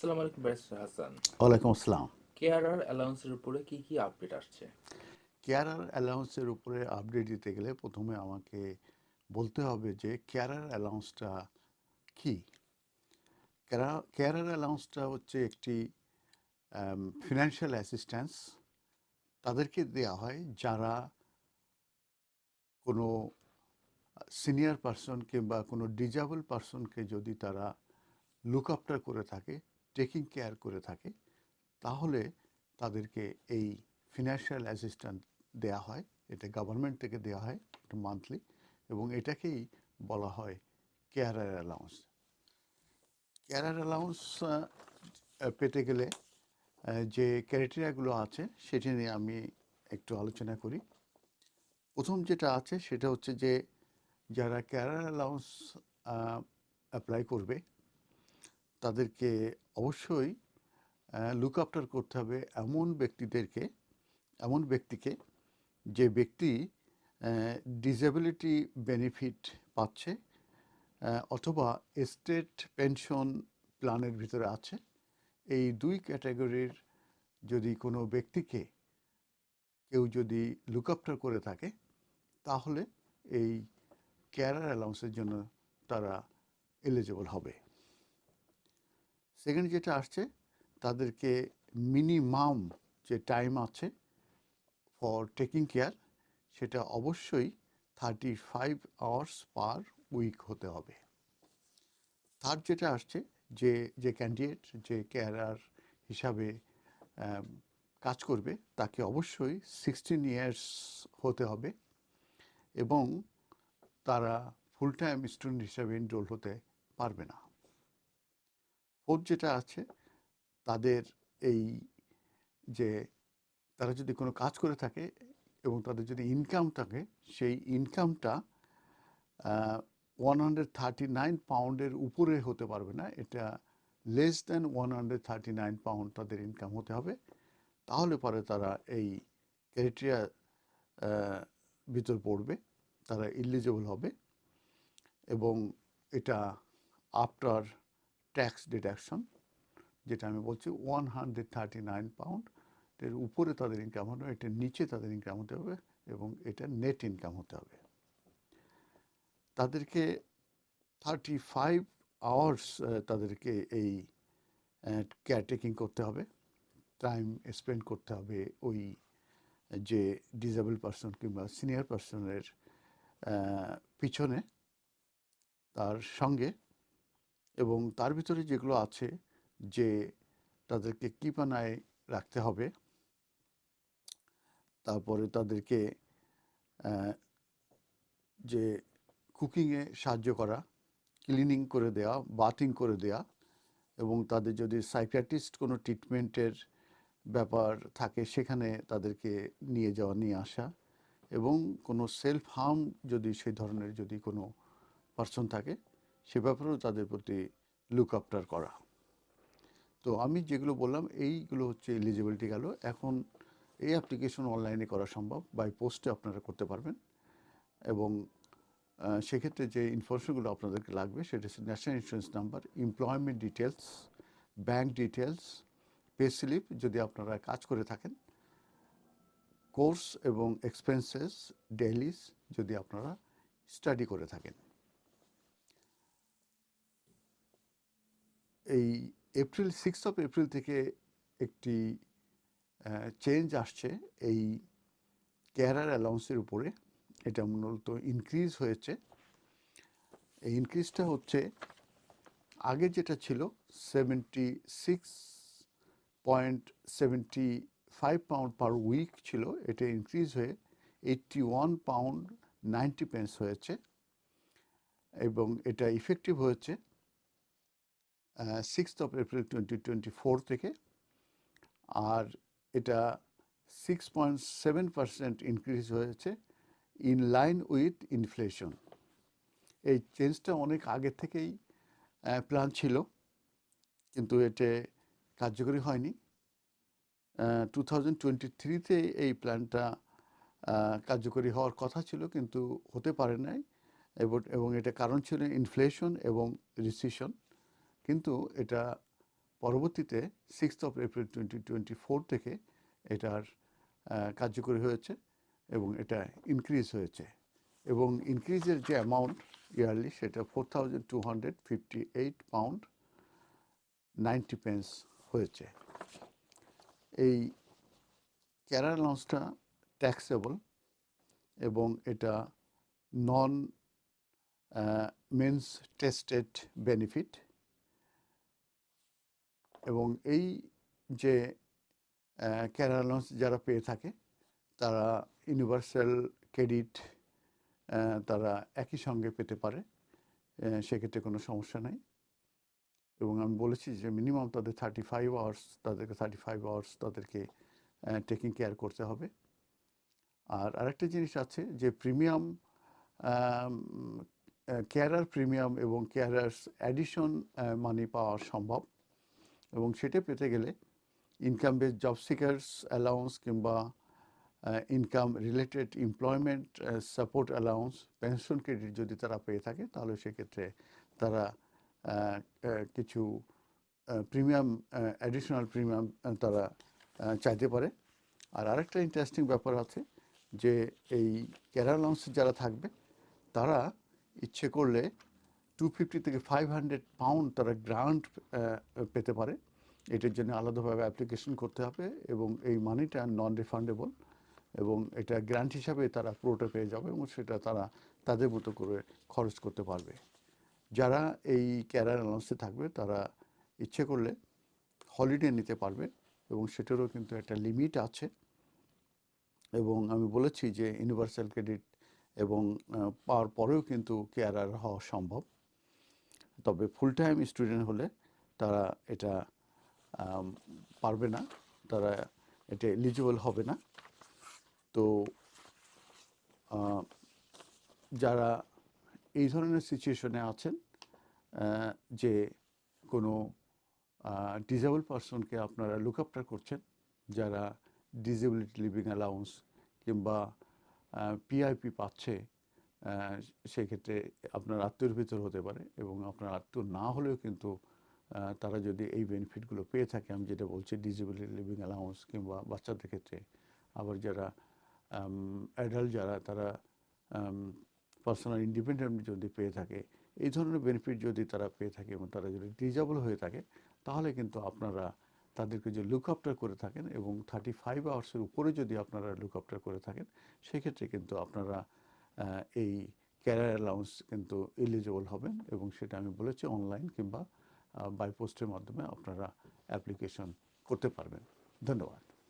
আসসালামু আলাইকুম ব্যারিস্টার হাসান। ওয়ালাইকুম আসসালাম। কেয়ারার অ্যালাউন্সের উপরে কি কি আপডেট আসছে? কেয়ারার অ্যালাউন্সের উপরে আপডেট দিতে গেলে প্রথমে আমাকে বলতে হবে যে কেয়ারার অ্যালাউন্সটা কি? কেয়ারার অ্যালাউন্সটা হচ্ছে একটি ফিনান্সিয়াল অ্যাসিস্ট্যান্স তাদেরকে দেওয়া হয় যারা কোনো সিনিয়র পারসন কিংবা কোনো ডিজেবল পারসনকে যদি তারা লুক আফটার করে থাকে টেকিং কেয়ার করে থাকে, তাহলে তাদেরকে এই ফিনান্সিয়াল অ্যাসিস্ট্যান্ট দেয়া হয়, এটা গভর্নমেন্ট থেকে দেওয়া হয় এটা মান্থলি এবং এটাকেই বলা হয় কেয়ারার অ্যালাউন্স কেয়ারার অ্যালাউন্স পেতে গেলে যে ক্রাইটেরিয়াগুলো আছে, সেটি নিয়ে আমি একটু আলোচনা করি। প্রথম যেটা আছে, সেটা হচ্ছে যে, যারা ক্যারার অ্যালাউন্স অ্যাপ্লাই করবে, তাদেরকে অবশ্যই লুক আফটার করতে হবে এমন ব্যক্তিদেরকে, এমন ব্যক্তিকে যে ব্যক্তি ডিসেবিলিটি বেনিফিট পাচ্ছে অথবা স্টেট পেনশন প্ল্যানের ভিতরে আছে। এই দুই ক্যাটাগরির যদি কোনো ব্যক্তিকে কেউ যদি লুক আফটার করে থাকে, তাহলে এই কেয়ারার অ্যালাউন্সের জন্য তারা এলিজিবল হবে। সেকেন্ড যেটা আসছে, তাদেরকে মিনিমাম যে টাইম আছে ফর টেকিং কেয়ার সেটা অবশ্যই thirty five hours per week হতে হবে। থার্ড যেটা আসছে, যে যে ক্যান্ডিডেট যে কেয়ারার হিসাবে কাজ করবে, তাকে অবশ্যই সিক্সটিন ইয়ার্স হতে হবে এবং তারা ফুল টাইম স্টুডেন্ট হিসাবে এনরোল হতে পারবে না। ফোর্থ যেটা আছে, তাদের এই যে তারা যদি কোনো কাজ করে থাকে এবং তাদের যদি ইনকাম থাকে, সেই ইনকামটা ওয়ান হান্ড্রেড থার্টি নাইন পাউন্ডের উপরে হতে পারবে না। এটা less than one hundred thirty nine pound তাদের ইনকাম হতে হবে। তাহলে পরে তারা এই ক্রাইটেরিয়া ভিতর পড়বে, তারা ইলিজিবল হবে এবং এটা আফটার ট্যাক্স ডিডাকশন যেটা আমি বলছি one hundred thirty nine pound এর উপরে তাদের ইনকাম হবে, এটার নিচে তাদের ইনকাম হতে হবে, এবং এটা নেট ইনকাম হতে হবে। তাদেরকে থার্টি ফাইভ আওয়ার্স তাদেরকে এই কেয়ারটেকিং করতে হবে টাইম স্পেন্ড করতে হবে ওই, যে ডিজেবল পারসন কিংবা সিনিয়র পারসনের পিছনে, তার সঙ্গে এবং তার ভিতরে যেগুলো আছে যে তাদেরকে কৃপানায় রাখতে হবে, তারপরে তাদেরকে যে কুকিংয়ে সাহায্য করা ক্লিনিং করে দেওয়া বাথিং করে দেওয়া এবং তাদের যদি সাইকিয়াট্রিস্ট কোনো ট্রিটমেন্টের ব্যাপার থাকে সেখানে তাদেরকে নিয়ে যাওয়া, নিয়ে আসা এবং কোনো সেলফ হার্ম যদি সেই ধরনের যদি কোনো পার্সন থাকে সে ব্যাপারেও তাদের প্রতি লুক আফটার করা। তো আমি যেগুলো বললাম, এইগুলো হচ্ছে এলিজিবিলিটি গেল। এখন এই অ্যাপ্লিকেশন অনলাইনে করা সম্ভব বাই পোস্টে আপনারা করতে পারবেন। এবং সেক্ষেত্রে যে ইনফরমেশনগুলো আপনাদেরকে লাগবে, সেটা হচ্ছে national insurance number employment details bank details pay slip যদি আপনারা কাজ করে থাকেন। কোর্স এবং এক্সপেন্সেস ডেইলিস যদি আপনারা স্টাডি করে থাকেন। এই এপ্রিল সিক্স অফ এপ্রিল থেকে একটি চেঞ্জ আসছে এই ক্যারার অ্যালাউন্সের উপরে। এটা মূলত ইনক্রিজ হয়েছে। এই ইনক্রিজটা হচ্ছে, আগে যেটা ছিল seventy six point seventy five pound per week ছিল, এটা ইনক্রিজ হয়ে eighty one pound ninety pence হয়েছে এবং এটা ইফেক্টিভ হয়েছে। Sixth of April twenty twenty four থেকে আর এটা six point seven percent increase হয়েছে ইন লাইন উইথ ইনফ্লেশন এই চেঞ্জটা অনেক আগে থেকেই প্ল্যান ছিল, কিন্তু এতে কার্যকরী হয়নি। টু থাউজেন্ড টোয়েন্টি থ্রিতে এই প্ল্যানটা কার্যকরী হওয়ার কথা ছিল, কিন্তু হতে পারে নাই। এবং এটা কারণ ছিল ইনফ্লেশন এবং রিসিশন কিন্তু এটা পরবর্তীতে sixth of April twenty twenty four থেকে এটার কার্যকরী হয়েছে এবং এটা ইনক্রিজ হয়েছে। এবং ইনক্রিজের যে অ্যামাউন্ট ইয়ারলি সেটা four thousand two hundred fifty eight pound ninety pence হয়েছে। এই ক্যারার লঞ্চটা ট্যাক্সেবল এবং এটা নন মেন্স টেস্টেড বেনিফিট এবং এই যে ক্যারার লঞ্চ যারা পেয়ে থাকে, তারা ইউনিভার্সাল ক্রেডিট তারা একই সঙ্গে পেতে পারে সেক্ষেত্রে কোনো সমস্যা নাই। এবং আমি বলেছি যে মিনিমাম তাদের থার্টি ফাইভ আওয়ার্স তাদেরকে থার্টি ফাইভ আওয়ার্স তাদেরকে টেকিং কেয়ার করতে হবে। আর আরেকটা জিনিস আছে যে প্রিমিয়াম কেয়ারার প্রিমিয়াম এবং কেয়ারার্স অ্যাডিশন মানি পাওয়া সম্ভব। এবং সেটা পেতে গেলে income base job seekers allowance কিংবা income related employment support allowance pension credit যদি তারা পেয়ে থাকে, তাহলে সেক্ষেত্রে তারা কিছু প্রিমিয়াম অ্যাডিশনাল প্রিমিয়াম তারা চাইতে পারে। আর আরেকটা ইন্টারেস্টিং ব্যাপার আছে যে এই লঞ্চ যারা থাকবে, তারা ইচ্ছে করলে টু ফিফটি থেকে ফাইভ হান্ড্রেড পাউন্ড তারা গ্রান্ট পেতে পারে। এটার জন্য আলাদাভাবে অ্যাপ্লিকেশন করতে হবে এবং এই মানিটা নন রিফান্ডেবল এবং এটা গ্রান্ট হিসাবে তারা পুরোটা পেয়ে যাবে এবং সেটা তারা তাদের মতো করে খরচ করতে পারবে। যারা এই ক্যারার অ্যালাউন্সে থাকবে, তারা ইচ্ছে করলে হলিডে নিতে পারবে এবং সেটারও কিন্তু একটা লিমিট আছে। এবং আমি বলেছি যে ইউনিভার্সাল ক্রেডিট এবং পাওয়ার পরেও কিন্তু কেয়ারার হওয়া সম্ভব। তবে ফুল টাইম স্টুডেন্ট হলে তারা এটা পারবে না। তারা এটা এলিজিবল হবে না। তো যারা এই ধরনের সিচুয়েশনে আছেন যে কোনো ডিজেবল পারসনকে আপনারা লুক আফটার করছেন, যারা ডিজেবিলিটি লিভিং অ্যালাউন্স কিংবা পিআইপি পাচ্ছে সেক্ষেত্রে আপনার আত্মীয়র ভিতর হতে পারে এবং আপনার আত্মীয় না হলেও কিন্তু তারা যদি এই বেনিফিটগুলো পেয়ে থাকে, আমি যেটা বলছি ডিসেবিলিটি লিভিং অ্যালাউন্স কিংবা বাচ্চাদের ক্ষেত্রে, আবার যারা অ্যাডাল্ট যারা, তারা পার্সোনাল ইন্ডিপেন্ডেন্ট যদি পেয়ে থাকে, এই ধরনের বেনিফিট যদি তারা পেয়ে থাকে এবং তারা যদি ডিজেবল হয়ে থাকে, তাহলে কিন্তু আপনারা তাদেরকে যে লুক আফটার করে থাকেন এবং থার্টি ফাইভ আওয়ার্সের উপরে যদি আপনারা লুক আফটার করে থাকেন, সেক্ষেত্রে কিন্তু আপনারা এই ক্যারিয়ার অ্যালাউন্স কিন্তু এলিজিবল হবেন এবং সেটা আমি বলেছি অনলাইন কিংবা বাই পোস্টের মাধ্যমে আপনারা অ্যাপ্লিকেশন করতে পারবেন। ধন্যবাদ।